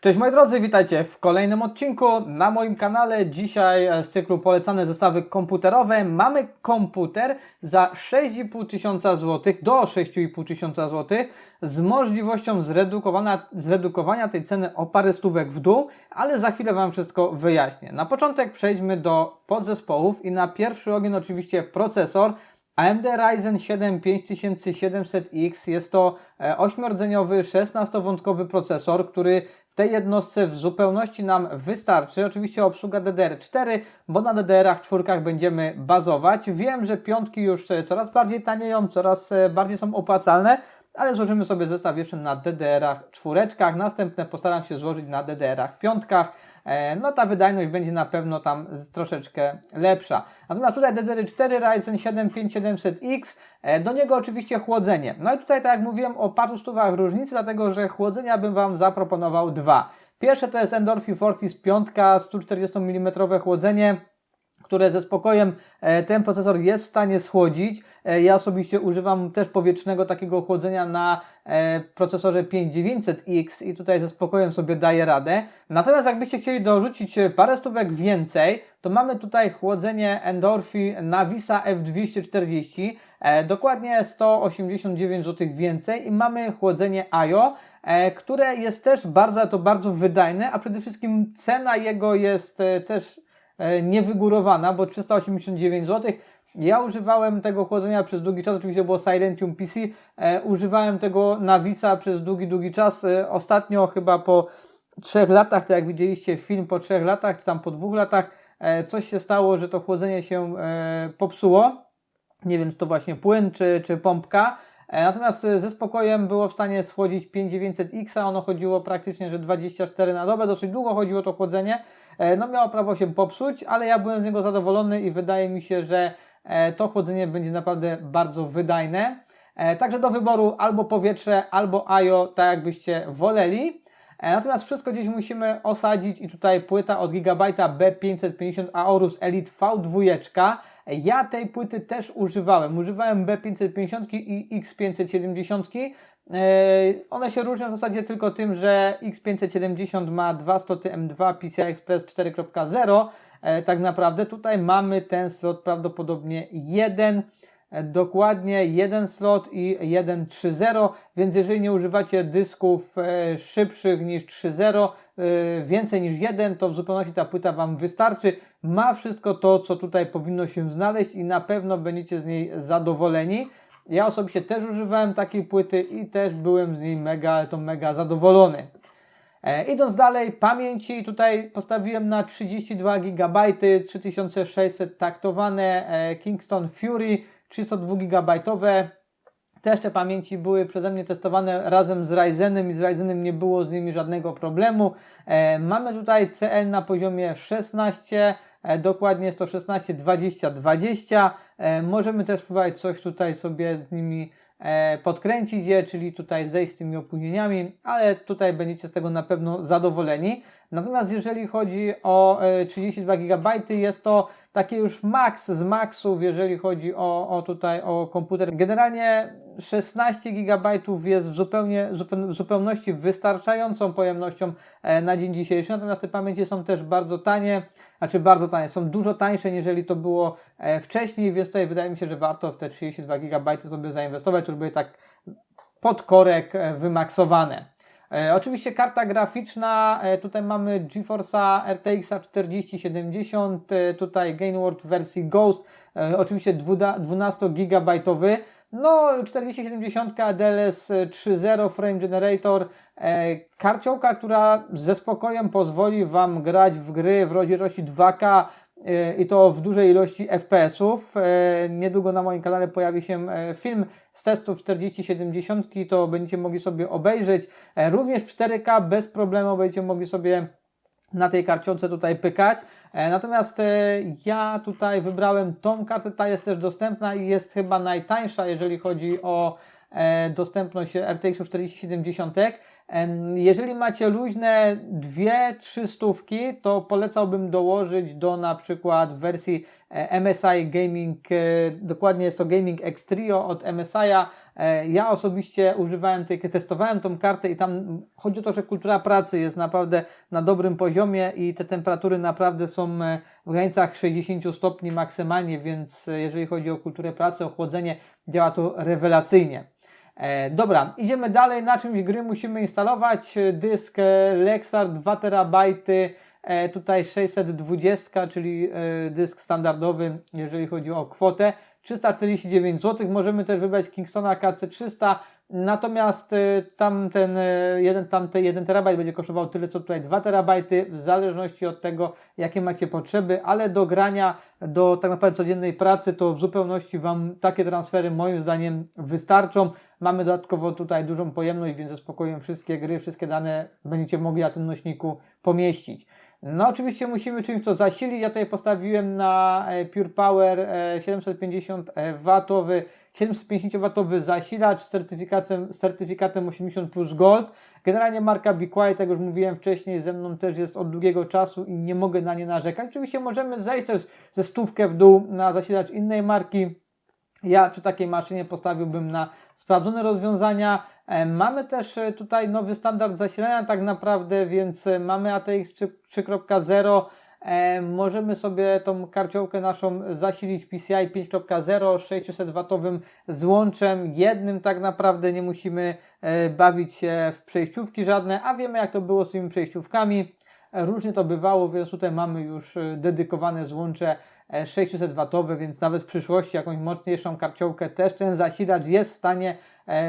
Cześć moi drodzy, witajcie w kolejnym odcinku na moim kanale. Dzisiaj e, z cyklu polecane zestawy komputerowe. Mamy komputer za 6,5 tysiąca złotych do 6,5 tysiąca złotych z możliwością zredukowania, tej ceny o parę stówek w dół, ale za chwilę Wam wszystko wyjaśnię. Na początek przejdźmy do podzespołów i na pierwszy ogień oczywiście procesor. AMD Ryzen 7 5700X jest to e, ośmiordzeniowy, 16-wątkowy procesor, który tej jednostce w zupełności nam wystarczy. Oczywiście obsługa DDR4, bo na DDR-ach czwórkach będziemy bazować. Wiem, że piątki już e, coraz bardziej tanieją, coraz e, bardziej są opłacalne, ale złożymy sobie zestaw jeszcze na DDR-ach czwóreczkach. Następne postaram się złożyć na DDR-ach piątkach. E, No ta wydajność będzie na pewno tam troszeczkę lepsza. Natomiast tutaj DDR4 Ryzen 7 5700X, e, do niego oczywiście chłodzenie. No i tutaj tak jak mówiłem o paru stówach różnicy, dlatego że chłodzenia bym Wam zaproponował dwa. Pierwsze to jest Endorphin Fortis 5 140 mm chłodzenie które ze spokojem e, ten procesor jest w stanie schłodzić. E, Ja osobiście używam też powietrznego takiego chłodzenia na e, procesorze 5900X i tutaj ze spokojem sobie daje radę. Natomiast jakbyście chcieli dorzucić parę stówek więcej, to mamy tutaj chłodzenie Endorphin Navisa F240, e, dokładnie 189 zł więcej i mamy chłodzenie IO, które jest też bardzo, to bardzo wydajne, a przede wszystkim cena jego jest też niewygórowana, bo 389 zł. Ja używałem tego chłodzenia przez długi czas, oczywiście było Silentium PC, e, używałem tego Navisa przez długi, długi czas. E, ostatnio chyba po trzech latach, tak jak widzieliście film po trzech latach, czy tam po dwóch latach, e, coś się stało, że to chłodzenie się e, popsuło. Nie wiem, czy to właśnie płyn, czy, czy pompka. E, Natomiast e, ze spokojem było w stanie schłodzić 5900X, ono chodziło praktycznie, że 24 na dobę, dosyć długo chodziło to chłodzenie. E, No miało prawo się popsuć, ale ja byłem z niego zadowolony i wydaje mi się, że to chłodzenie będzie naprawdę bardzo wydajne. Także do wyboru albo powietrze, albo IO, tak jakbyście woleli. E, Natomiast wszystko gdzieś musimy osadzić i tutaj płyta od Gigabyte'a B550 Aorus Elite V2. Ja tej płyty też używałem. Używałem B550 i X570. E, One się różnią w zasadzie tylko tym, że X570 ma dwa sloty M2 PCI Express 4.0. E, Tak naprawdę tutaj mamy ten slot prawdopodobnie jeden. Dokładnie jeden slot i 1.3.0, więc jeżeli nie używacie dysków e, szybszych niż 3.0, e, więcej niż jeden, to w zupełności ta płyta Wam wystarczy. Ma wszystko to, co tutaj powinno się znaleźć i na pewno będziecie z niej zadowoleni. Ja osobiście też używałem takiej płyty i też byłem z niej mega, to mega zadowolony. E, idąc dalej, pamięci tutaj postawiłem na 32 GB, 3600 taktowane e, Kingston Fury 302 GB. Te pamięci były przeze mnie testowane razem z Ryzenem i z Ryzenem nie było z nimi żadnego problemu. E, mamy tutaj CL na poziomie 16, e, dokładnie jest to 16, 20, 20. E, możemy też spróbować coś tutaj sobie z nimi podkręcić je, czyli tutaj zejść z tymi opóźnieniami, ale tutaj będziecie z tego na pewno zadowoleni. Natomiast jeżeli chodzi o e, 32 GB, jest to takie już max z maxów, jeżeli chodzi o, o tutaj o komputer. Generalnie 16 GB jest w, zupełnie, zupeł- w zupełności wystarczającą pojemnością e, na dzień dzisiejszy, natomiast te pamięci są też bardzo tanie, znaczy bardzo tanie, są dużo tańsze, niżeli to było e, wcześniej, więc tutaj wydaje mi się, że warto w te 32 GB sobie zainwestować, to były tak pod korek e, wymaksowane. Oczywiście karta graficzna, tutaj mamy GeForce'a RTX 4070, e, tutaj Gainward wersji Ghost, oczywiście 12 GB. No, 4070 DLS 3.0 Frame Generator, e, karciołka, która ze spokojem pozwoli Wam grać w gry w rozdzielczości 2K e, i to w dużej ilości FPS-ów. E, Niedługo na moim kanale pojawi się e, film z testów 4070, to będziecie mogli sobie obejrzeć. E, Również w 4K bez problemu będziecie mogli sobie na tej karciolce tutaj pykać. E, Natomiast e, ja tutaj wybrałem tą kartę, ta jest też dostępna i jest chyba najtańsza, jeżeli chodzi o e, dostępność RTX 4070. Jeżeli macie luźne dwie, trzy stówki, to polecałbym dołożyć do na przykład wersji e, MSI Gaming, e, dokładnie jest to Gaming X Trio od MSI'a. E, Ja osobiście używałem tej, testowałem tą kartę i tam chodzi o to, że kultura pracy jest naprawdę na dobrym poziomie i te temperatury naprawdę są w granicach 60 stopni maksymalnie, więc jeżeli chodzi o kulturę pracy, o chłodzenie, działa to rewelacyjnie. E, dobra, idziemy dalej. Na czymś gry musimy instalować. E, Dysk Lexar 2 terabajty, e, tutaj 620, czyli e, dysk standardowy, jeżeli chodzi o kwotę. 349 zł. Możemy też wybrać Kingstona KC300. Natomiast e, tamten e, jeden, tamte 1 terabajt będzie kosztował tyle co tutaj 2 terabajty, w zależności od tego, jakie macie potrzeby, ale do grania, do tak naprawdę codziennej pracy, to w zupełności Wam takie transfery moim zdaniem wystarczą. Mamy dodatkowo tutaj dużą pojemność, więc ze spokojem wszystkie gry, wszystkie dane będziecie mogli na tym nośniku pomieścić. No oczywiście musimy czymś to zasilić. Ja tutaj postawiłem na e, Pure Power e, 750 watowy 750W zasilacz z certyfikatem, z certyfikatem 80 plus Gold. Generalnie marka Be Quiet, jak już mówiłem wcześniej, ze mną też jest od długiego czasu i nie mogę na nie narzekać. Oczywiście możemy zejść też ze stówkę w dół na zasilacz innej marki. Ja przy takiej maszynie postawiłbym na sprawdzone rozwiązania. E, Mamy też e, tutaj nowy standard zasilania tak naprawdę, więc e, mamy ATX 3 3.0. E, możemy sobie tą karciołkę naszą zasilić PCI 5.0 600W złączem jednym tak naprawdę nie musimy e, bawić się w przejściówki żadne, a wiemy jak to było z tymi przejściówkami. Różnie to bywało, więc tutaj mamy już e, dedykowane złącze e, 600W, więc nawet w przyszłości jakąś mocniejszą karciołkę też ten zasilacz jest w stanie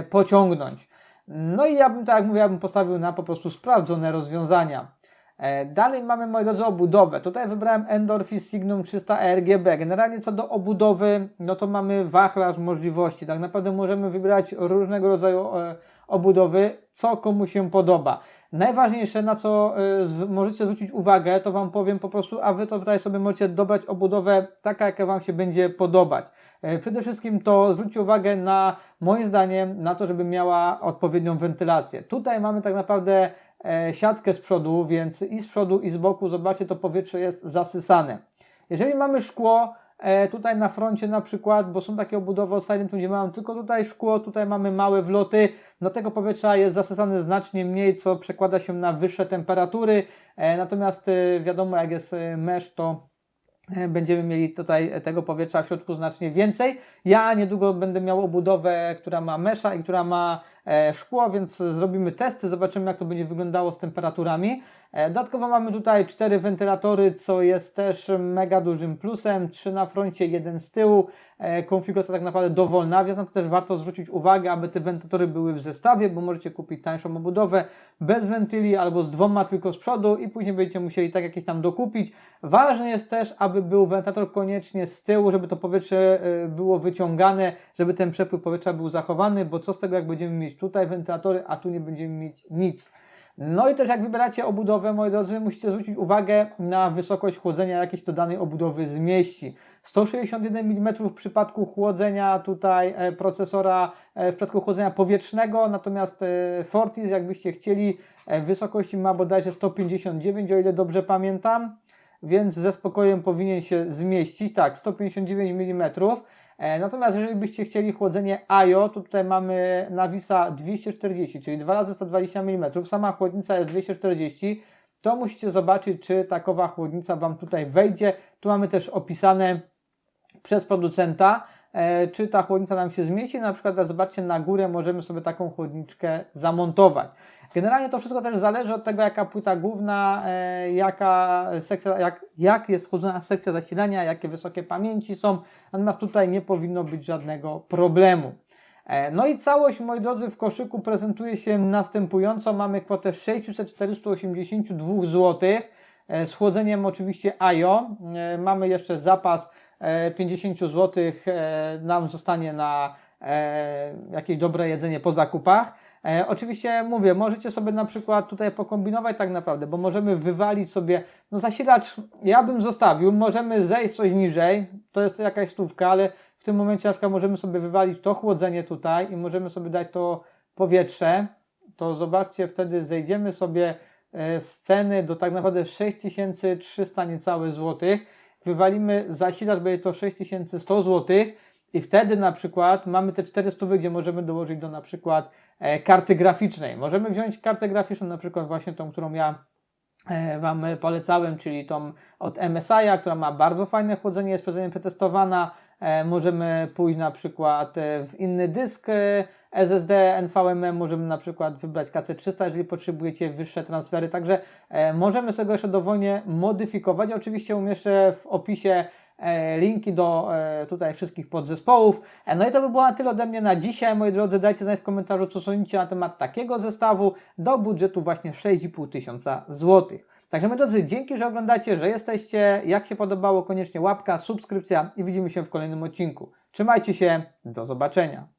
pociągnąć. No i ja bym, tak jak mówię, ja bym postawił na po prostu sprawdzone rozwiązania. E, Dalej mamy, moi drodzy, obudowę. Tutaj wybrałem Endorphis Signum 300 RGB. Generalnie co do obudowy, no to mamy wachlarz możliwości. Tak naprawdę możemy wybrać różnego rodzaju e, obudowy, co komu się podoba. Najważniejsze, na co e, możecie zwrócić uwagę, to Wam powiem po prostu, a Wy to tutaj sobie możecie dobrać obudowę taka, jaka Wam się będzie podobać. Przede wszystkim to zwróćcie uwagę na, moim zdaniem, na to, żeby miała odpowiednią wentylację. Tutaj mamy tak naprawdę siatkę z przodu, więc i z przodu, i z boku, zobaczcie, to powietrze jest zasysane. Jeżeli mamy szkło, e, tutaj na froncie na przykład, bo są takie obudowy od Silent, gdzie mamy tylko tutaj szkło, tutaj mamy małe wloty, no tego powietrza jest zasysane znacznie mniej, co przekłada się na wyższe temperatury, e, natomiast e, wiadomo, jak jest e, mesh, to e, będziemy mieli tutaj tego powietrza w środku znacznie więcej. Ja niedługo będę miał obudowę, która ma mesza i która ma e, szkło, więc zrobimy testy, zobaczymy jak to będzie wyglądało z temperaturami. E, Dodatkowo mamy tutaj cztery wentylatory, co jest też mega dużym plusem. Trzy na froncie, jeden z tyłu. E, Konfiguracja tak naprawdę dowolna, więc na to też warto zwrócić uwagę, aby te wentylatory były w zestawie, bo możecie kupić tańszą obudowę bez wentyli albo z dwoma tylko z przodu i później będziecie musieli tak jakieś tam dokupić. Ważne jest też, aby był wentylator koniecznie z tyłu, żeby to powietrze e, było wyciągane, żeby ten przepływ powietrza był zachowany, bo co z tego jak będziemy mieć tutaj wentylatory, a tu nie będziemy mieć nic. No i też jak wybieracie obudowę, moi drodzy, musicie zwrócić uwagę na wysokość chłodzenia, jakie się do danej obudowy zmieści. 161 mm w przypadku chłodzenia tutaj e, procesora, e, w przypadku chłodzenia powietrznego, natomiast e, Fortis, jakbyście chcieli, wysokości ma bodajże 159, o ile dobrze pamiętam, więc ze spokojem powinien się zmieścić. Tak, 159 mm. E, Natomiast jeżeli byście chcieli chłodzenie AIO, to tutaj mamy Navisa 240, czyli 2 razy 120 mm. Sama chłodnica jest 240. To musicie zobaczyć, czy takowa chłodnica Wam tutaj wejdzie. Tu mamy też opisane przez producenta, czy ta chłodnica nam się zmieści. Na przykład, zobaczcie, na górę możemy sobie taką chłodniczkę zamontować. Generalnie to wszystko też zależy od tego, jaka płyta główna, e, jaka sekcja, jak, jak jest chłodzona sekcja zasilania, jakie wysokie pamięci są. Natomiast tutaj nie powinno być żadnego problemu. E, No i całość, moi drodzy, w koszyku prezentuje się następująco. Mamy kwotę 600-482 zł e, z chłodzeniem oczywiście AIO. E, Mamy jeszcze zapas e, 50 zł e, nam zostanie na e, jakieś dobre jedzenie po zakupach. E, oczywiście mówię, możecie sobie na przykład tutaj pokombinować tak naprawdę, bo możemy wywalić sobie, no zasilacz ja bym zostawił, możemy zejść coś niżej, to jest jakaś stówka, ale w tym momencie na przykład możemy sobie wywalić to chłodzenie tutaj i możemy sobie dać to powietrze, to zobaczcie, wtedy zejdziemy sobie e, z ceny do tak naprawdę 6300 niecałe złotych. Wywalimy zasilacz, będzie to 6100 złotych. I wtedy na przykład mamy te 400, gdzie możemy dołożyć do na przykład e, karty graficznej. Możemy wziąć kartę graficzną, na przykład właśnie tą, którą ja e, Wam polecałem, czyli tą od MSI, która ma bardzo fajne chłodzenie, jest przeze mnie przetestowana. E, możemy pójść na przykład e, w inny dysk e, SSD NVMe, możemy na przykład wybrać KC300, jeżeli potrzebujecie wyższe transfery, także e, możemy sobie jeszcze dowolnie modyfikować. Oczywiście umieszczę w opisie e, linki do e, tutaj wszystkich podzespołów. No i to by było na tyle ode mnie na dzisiaj, moi drodzy. Dajcie znać w komentarzu, co sądzicie na temat takiego zestawu do budżetu właśnie 6,5 tysiąca złotych. Także moi drodzy, dzięki, że oglądacie, że jesteście. Jak się podobało, koniecznie łapka, subskrypcja i widzimy się w kolejnym odcinku. Trzymajcie się, do zobaczenia.